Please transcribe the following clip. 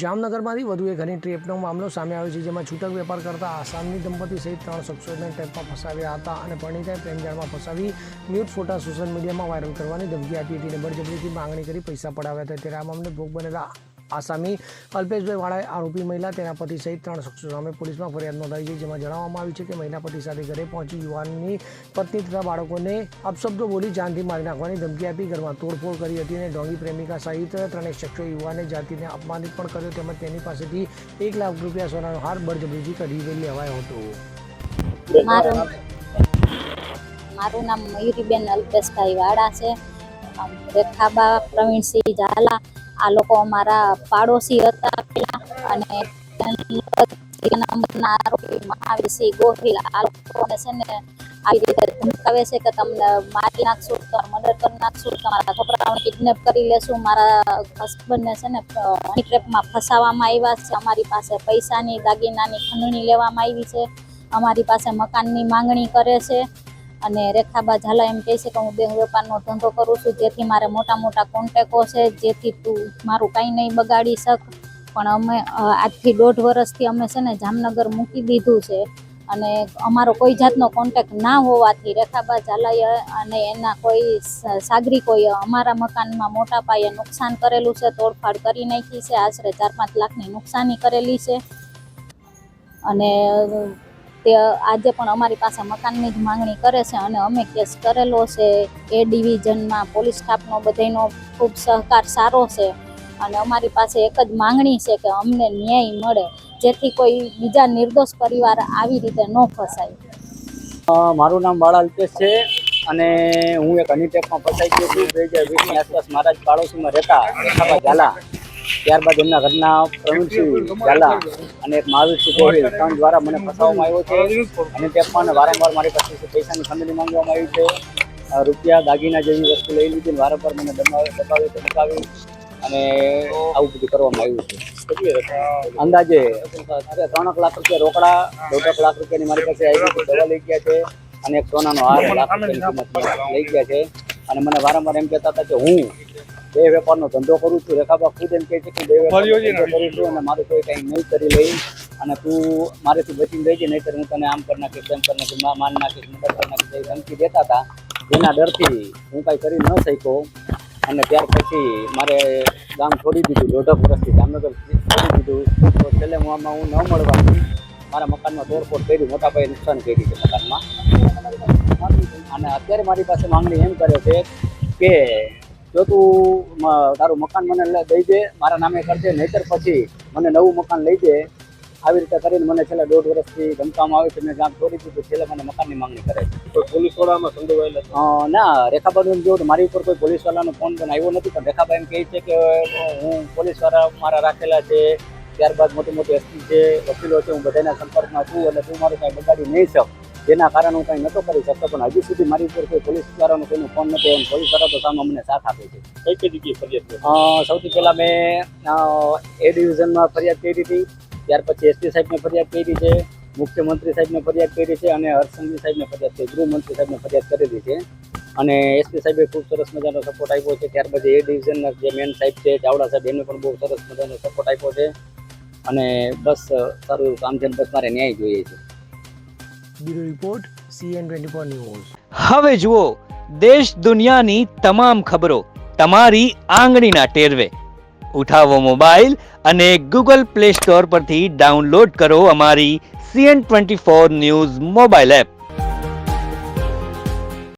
જામનગરમાંથી વધુ એક હની ટ્રેપનો મામલો સામે આવ્યો છે, જેમાં છૂટક વેપાર કરતા આસામની દંપતી સહિત ત્રણ શખ્સોને ટ્રેપમાં ફસાવ્યા હતા અને પરિણીતાએ પ્રેમજાળમાં ફસાવી ન્યૂડ ફોટા સોશિયલ મીડિયામાં વાયરલ કરવાની ધમકી આપી હતી અને બળજબરીથી માંગણી કરી પૈસા પડાવ્યા હતા. ત્યારે આ મામલે ભોગ બનેલા આસામી અલ્પેશભાઈ વાળાએ આરોપી મહિલા તેના પતિ સહિત ત્રણ શખ્સો સામે પોલીસમાં ફરિયાદ નોંધાવી છે, જેમાં જણાવવામાં આવ્યું છે કે મહિલા પતિ સાથે ઘરે પહોંચી યુવાનની પત્ની તથા બાળકોને અપશબ્દો બોલી જાનથી મારી નાખવાની ધમકી આપી, ઘરમાં તોડફોડ કરી હતી અને ડોંગી પ્રેમિકા સહિત ત્રણેય શખ્સોએ યુવાને જાતિને અપમાનિત પણ કર્યો, તેમજ તેની પાસેથી એક લાખ રૂપિયા સોનાનો હાર બળજબરીથી કરી લેવાયો હતો. મારું નામ મયુરીબેન અલ્પેશભાઈ વાડા છે. રેખાબા પ્રવીણસિંહ ઝાલા. આ લોકો અમારા પાડોશી હતા પેલા અને મહાવીરસિંહ ગોહિલ આ લોકોને છે ને આવી રીતે ધમકાવે છે કે તમને મારી નાખશું મર્ડર કરી નાખશું, તમારા છોકરાઓને કિડનેપ કરી લેશું, મારા હસબન્ડને છે ને હની ટ્રેપમાં આવ્યા છે, અમારી પાસે પૈસાની દાગીનાની ખંડણી લેવામાં આવી છે, અમારી પાસે મકાનની માંગણી કરે છે. અને રેખાબા ઝાલા એમ કહે છે કે હું દેહ વેપારનો ધંધો કરું છું. જેથી મારે મોટા મોટા કોન્ટેકો છે. જેથી તું મારું કાંઈ નહીં બગાડી શક. પણ અમે આજથી દોઢ વર્ષથી અમે છે ને જામનગર મૂકી દીધું છે. અને અમારો કોઈ જાતનો કોન્ટેક ના હોવાથી રેખાબા ઝાલાએ અને એના કોઈ સાગરિકોએ અમારા મકાનમાં મોટા પાયે નુકસાન કરેલું છે. તોડફાડ કરી નાખી છે. આશરે ચાર પાંચ લાખની નુકસાની કરેલી છે. અને તે આજે પણ અમારી પાસે મકાનની જ માંગણી કરે છે અને અમે કેસ કરેલો છે. એ ડિવિઝનમાં પોલીસ સ્ટાફનો બધાયનો ખૂબ સહકાર સારો છે અને અમારી પાસે એક જ માંગણી છે કે અમને ન્યાય મળે, જેથી કોઈ બીજા નિર્દોષ પરિવાર આવી રીતે ન ફસાય. મારું નામ બાળા અલ્પેશ છે અને હું એક હની ટેપમાં ફસાઈ ગયો છું. બે હજાર વીસની આસપાસ મારા જ પાડોશીમાં રહેતા ઝાલા. ત્યારબાદ એમના ઘરના પ્રવીણસિંહ ઝાલા અને એક મહાવીરસિંહ ગોહિલ ત્રણ દ્વારા મને ફસાવવામાં આવ્યો છે. અને તે પણ વારંવાર મારી પાસેથી પૈસાની ખંડણી માંગવામાં આવી છે. રૂપિયા દાગીના જેવી વસ્તુ લઈ લીધી વારંવાર મને દબાવી દબાવી ધમકાવી અને આવું બધું કરવામાં આવ્યું છે. અંદાજે ત્રણ લાખ રૂપિયા રોકડા, દોઢ લાખ રૂપિયાની મારી પાસે આવી દવા લઈ ગયા છે. અને એક સોનાનો હાર લાખ રૂપિયાની કિંમત લઈ ગયા છે. અને મને વારંવાર એમ કહેતા હતા કે હું બે વેપારનો ધંધો કરું છું રેખાબા ખુદ એમ કહે છે કે બે વેપાર કરું છું અને મારું કોઈ કંઈ નહીં કરી લઈ અને તું મારેથી બચીને નહીં નહીંતર હું તને આમ કરી નાખીશ તેમ કરી નાખીશ માન નાખીશ મદદ કરી નાખીશ ધમકી દેતા હતા. જેના ડરથી હું કાંઈ કરી ન શક્યો અને ત્યાર પછી મારે ગામ છોડી દીધું દોઢક વર્ષથી જામનગર છોડી દીધું. તો છેલ્લે હું આમાં હું ન મળવાથી મારા મકાનમાં તોડફોડ કરી મોટા પાયે નુકસાન કરી છે મકાનમાં. અને અત્યારે મારી પાસે માંગણી એમ કરે છે કે જો તું તારું મકાન મને દઈ દે મારા નામે કરજે નહીતર પછી મને નવું મકાન લઈ દે. આવી રીતે કરીને મને છેલ્લા દોઢ વર્ષથી ધમકામાં આવે છે. મેં ગામ છોડી દીધું છેલ્લે મને મકાનની માંગણી કરે છે. પોલીસ વાળામાં સંડોવાયેલા ના રેખાબાનું જો મારી ઉપર કોઈ પોલીસ વાળાનો ફોન પણ આવ્યો નથી. પણ રેખાબા એમ કહે છે કે હું પોલીસવાળા મારા રાખેલા છે. ત્યારબાદ મોટી મોટી હસ્તી છે વકીલો છે હું બધાના સંપર્કમાં છું અને તું મારું કાંઈ બગાડી નહીં શક જેના કારણે હું કાંઈ નતો કરી શકતો પણ હજી સુધી મારી ઉપર કોઈ પોલીસ વાળાનો કોઈનો ફોન નથી એમ પોલીસવાળા તો સામે અમને સાથ આપે છે. કઈ કઈ જગ્યાએ ફરિયાદ? સૌથી પહેલાં મેં એ ડિવિઝનમાં ફરિયાદ કરી હતી ત્યાર પછી એસપી સાહેબને ફરિયાદ કરી છે મુખ્યમંત્રી સાહેબને ફરિયાદ કરી છે અને હર્ષસંઘવી સાહેબને ફરિયાદ કરી ગૃહમંત્રી સાહેબને ફરિયાદ કરેલી છે. અને એસપી સાહેબે ખૂબ સરસ મજાનો સપોર્ટ આપ્યો છે ત્યારબાદ એ ડિવિઝનના જે મેન સાહેબ છે ચાવડા સાહેબ એને પણ બહુ સરસ મજાનો સપોર્ટ આપ્યો છે. અને બસ સારું એવું કામ છે બસ મારે ન્યાય જોઈએ છે. Bureau report CN twenty four News. હવે જુઓ દેશ દુનિયાની તમામ ખબરો તમારી આંગળીના ટેરવે. ઉઠાવો મોબાઈલ અને ગૂગલ પ્લે સ્ટોર પરથી ડાઉનલોડ કરો અમારી CN twenty four News mobile app.